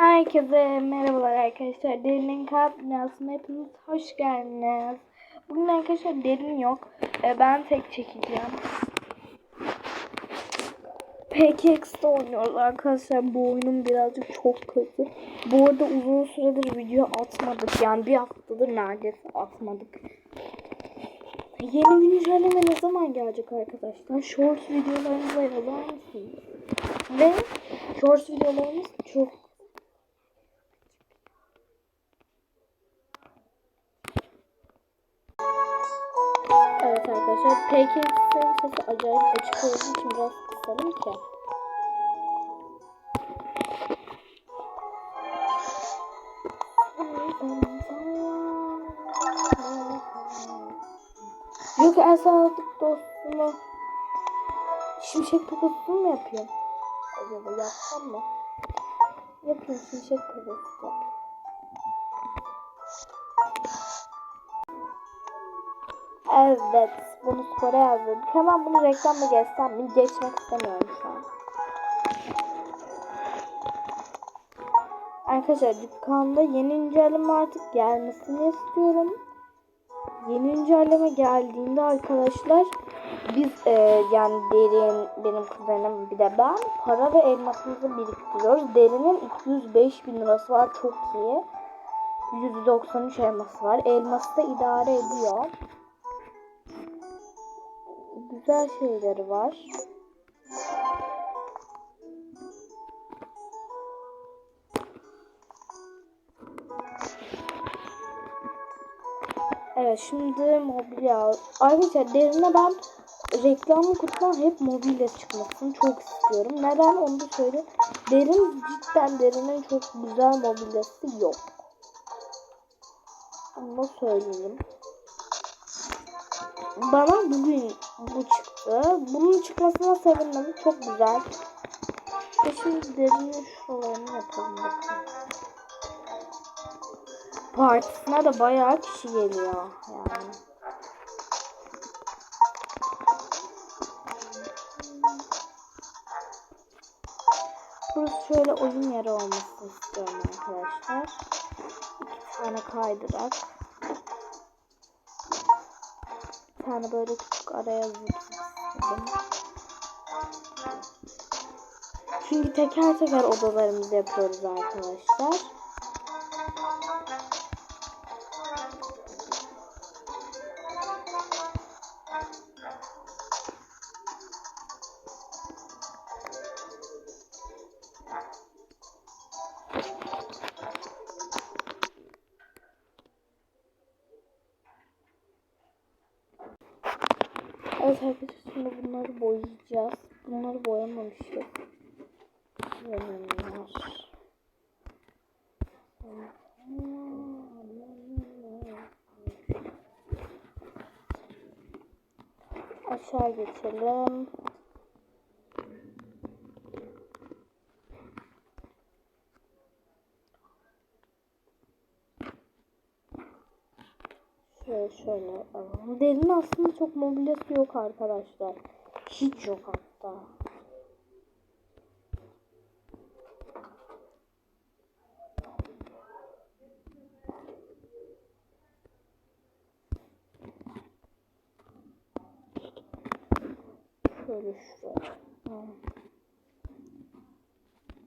Herkese merhabalar arkadaşlar. Derinin kalp dünyasına hepiniz hoş geldiniz. Bugün arkadaşlar derin yok. Ee, ben tek çekeceğim. PKX'de oynuyoruz arkadaşlar. Bu oyunun birazcık çok kötü. Bu arada uzun süredir video atmadık. Yani bir haftadır neredeyse atmadık. Yeni güncelleme ne zaman gelecek arkadaşlar? Short videolarınıza yazar mısınız? Ve short videolarımız çok Evet arkadaşlar PKX'in sesi acayip açık olduğu için biraz kısalım ki. Yok en sağlık dostuma şimşek papatını mı yapayım? Acaba yapsam mı? Yapayım şimşek papatını. Evet, bunu spora yazdım. Hemen bunu reklamla geçsem mi? Geçmek istemiyorum şu an. Arkadaşlar dükkanda yeni güncelleme artık gelmesini istiyorum. Yeni güncelleme geldiğinde arkadaşlar biz e, yani derin benim kuzenim bir de ben para ve elmasımızı biriktiriyoruz. Derinin 205 bin lirası var çok iyi. 193 elması var. Elması da idare ediyor güzel şeyleri var. Evet şimdi mobilya. Arkadaşlar derine ben reklamlı kutudan hep mobilya çıkmasını çok istiyorum. Neden onu da söyleyeyim. Derin cidden derinin çok güzel mobilyası yok. Onu söyleyeyim bana bugün bu çıktı. Bunun çıkmasına sevindim. Çok güzel. Ve şimdi derin şuralarını yapalım bakalım. Partisine de bayağı kişi geliyor yani. Burası şöyle oyun yeri olmasını istiyorum arkadaşlar. İki tane kaydırak. Tane böyle küçük araya zıpladım. Çünkü teker teker odalarımızı yapıyoruz arkadaşlar. Şimdi bunları boyayacağız. Bunları boyamamışız. Bunlar. Aşağı geçelim. Şöyle şöyle alalım. Derin aslında çok mobilyası yok arkadaşlar. Hiç yok hatta. Şöyle şuraya.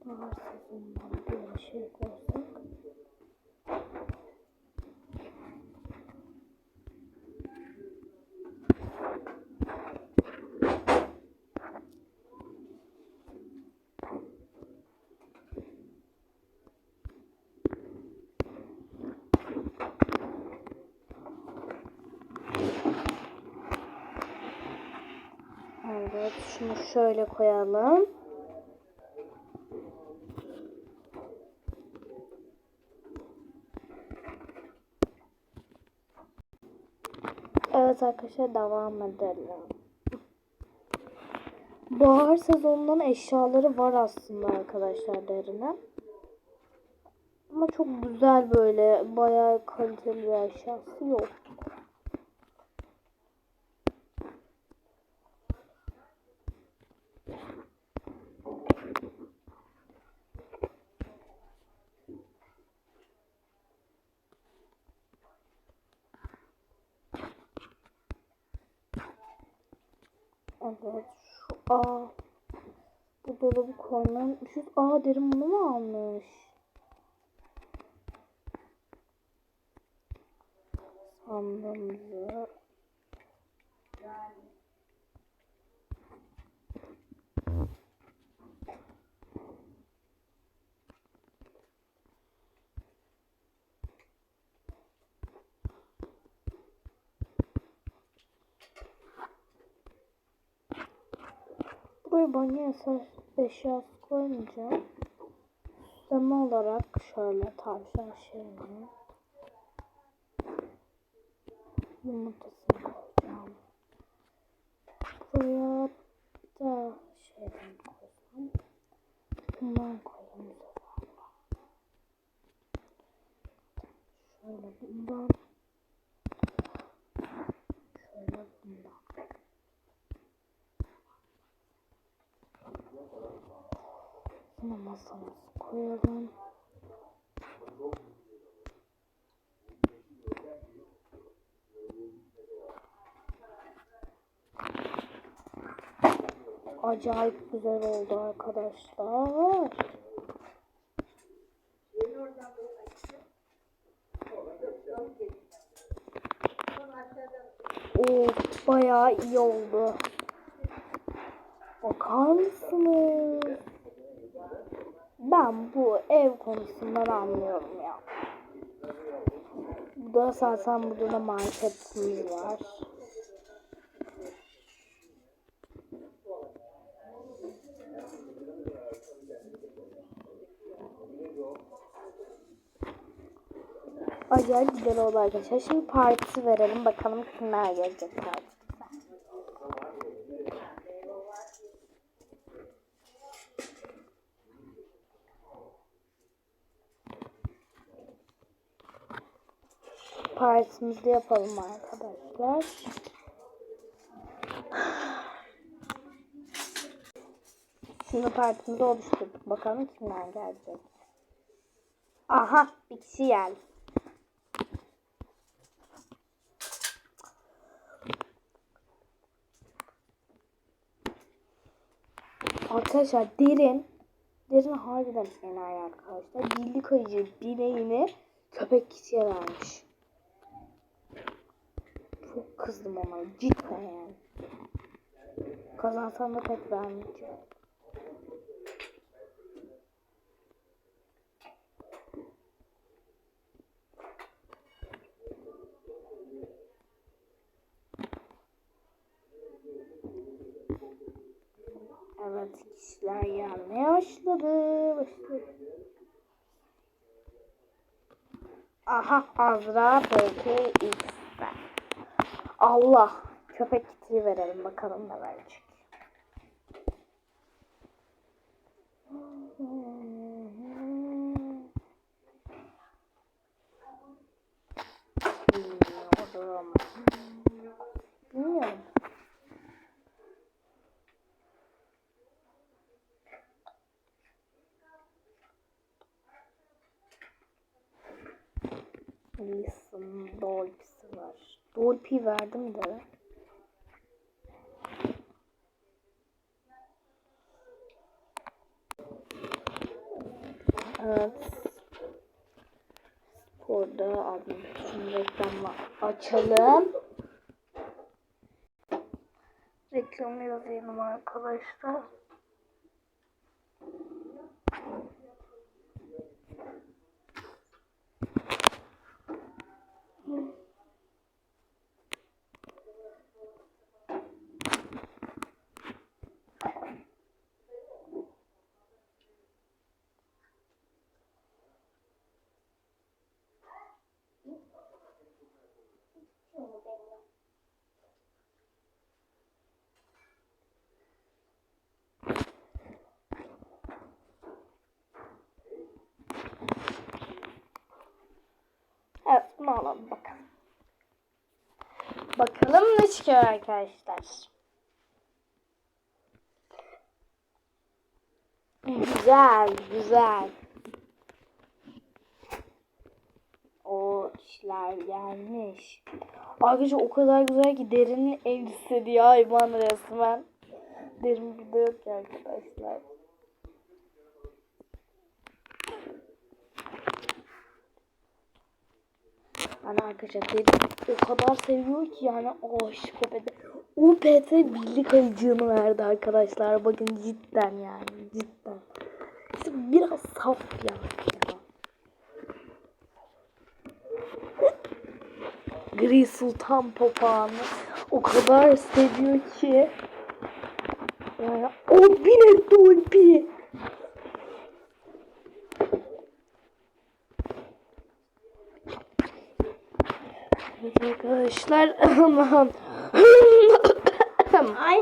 Daha sezondan bir şey koysak. Evet, şunu şöyle koyalım. Evet arkadaşlar devam edelim. Bahar sezonundan eşyaları var aslında arkadaşlar derine. Ama çok güzel böyle bayağı kaliteli bir eşyası yok. Evet şu aa bu dolabı koymayı unutmuşuz. Aa derin bunu mu almış? Sandığımızı Buraya banyo eşyası koymayacağım. Süsleme olarak şöyle tavşan şeyini yumurtasını koyacağım. Buraya daha şeyden koysam. Bundan koyayım bu sefer. Şöyle bundan. Şöyle bundan. Yine masamızı koyalım. Acayip güzel oldu arkadaşlar. Of bayağı iyi oldu. Bakar mısınız? Ben bu ev konusundan anlıyorum ya. Bu da zaten burada da marketimiz var. Acayip güzel oldu arkadaşlar. Şimdi partisi verelim. Bakalım kimler gelecek partimize. Partimizi yapalım arkadaşlar. Şimdi partimizi oluşturduk. Bakalım kimler gelecek. Aha bir kişi geldi. Arkadaşlar derin derin harbiden enayi arkadaşlar. Birlik ayıcı bileğini köpek kişiye vermiş. Çok kızdım ona cidden yani. Kazansam da pek vermeyeceğim. Evet kişiler gelmeye başladı. başladı. Aha Azra peki X'de. Allah köpek kitiyi verelim bakalım ne verecek. Bilmiyorum. Bilmiyorum. Listen, Dolphy'si var. Dolphy verdim de. Evet. Sporda aldım. Şimdi reklamı açalım. Reklamı yazayım arkadaşlar. Evet bunu alalım bakalım. Bakalım ne çıkıyor arkadaşlar. Güzel, güzel. O işler gelmiş. Arkadaşlar o kadar güzel ki derinin elbisesi diye hayvan resmen. derin burada yok ya arkadaşlar. Yani arkadaşlar derin o kadar seviyor ki yani aşık o PT. O PT birlik ayıcığını verdi arkadaşlar. Bakın cidden yani cidden. İşte biraz saf ya. ya. Gri Sultan papağanı o kadar seviyor ki. Yani o bine dolpi. Evet arkadaşlar aman. Ay.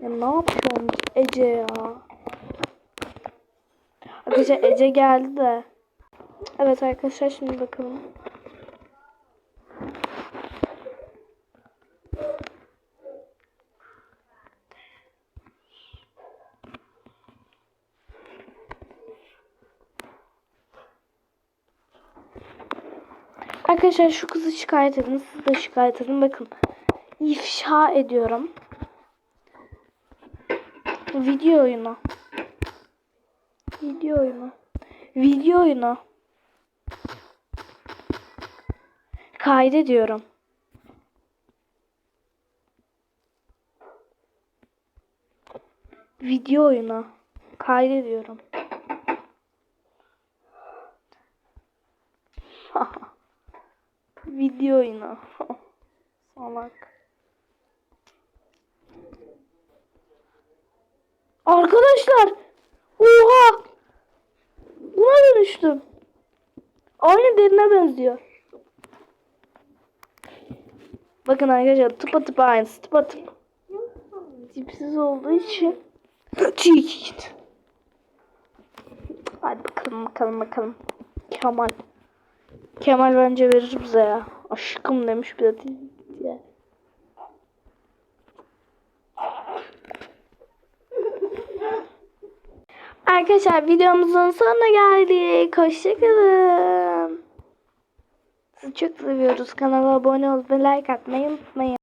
Ya ne yapıyorsun Ece ya? Arkadaşlar Ece geldi de. Evet arkadaşlar şimdi bakalım. Arkadaşlar şu kızı şikayet edin. Siz de şikayet edin. Bakın. ifşa ediyorum. Video oyunu. Video oyunu. Video oyunu. Kaydediyorum. Video oyunu. Kaydediyorum. Video oyunu. Salak. Arkadaşlar. Oha. Buna dönüştüm. Aynı derine benziyor. Bakın arkadaşlar tıpa tıpa aynısı tıpa tıpa. Tipsiz olduğu için. Çiğit. Hadi bakalım bakalım bakalım. Kemal. Kemal bence verir bize ya. Aşkım demiş bir de diye. Arkadaşlar videomuzun sonuna geldik. Hoşçakalın. Sizi çok seviyoruz. Kanala abone olup like atmayı unutmayın.